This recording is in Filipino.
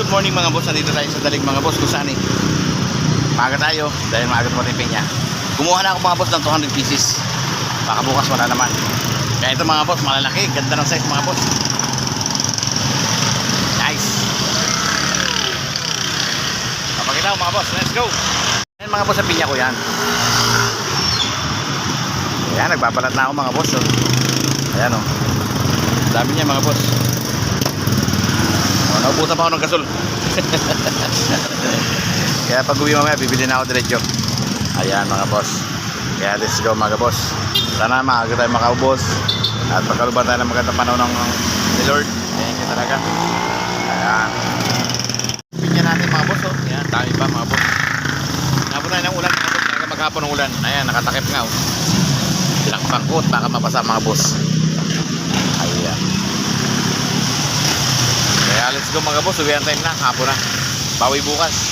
good morning mga boss. Nandito tayo sa dalig mga boss. Kung saan eh. Maaga tayo dahil maaga dumating pinya. Kumuha na ako mga boss ng 200 pieces. Baka bukas wala naman. Kaya ito mga boss, malalaki. Ganda ng size mga boss. Nice. Papakita ko mga boss. Let's go. Ayan mga boss sa pinya ko yan. Ayan, nagbabalat na ako mga boss. Oh. Ayan oh. Dami niya mga boss. Naubusan pa ako ng gasol. Kaya pag uwi mamaya, bibili na ako diretso. Ayan mga boss. Kaya let's go mga boss. Sana maaga tayo makaubos. At pagkaluban tayo ng magandang panahon ng ni Lord. Thank you talaga. Ayan. Pinya natin mga boss. Oh. Ayan, dami pa mga boss. Nabot tayo ng ulan boss. Talaga maghapon ng ulan. Ayan, nakatakip nga. Oh. Silang pangkot. Baka mabasa mga boss. Ayan. Kaya let's go mga boss. Uwihan time na. Hapon na. Bawi bukas.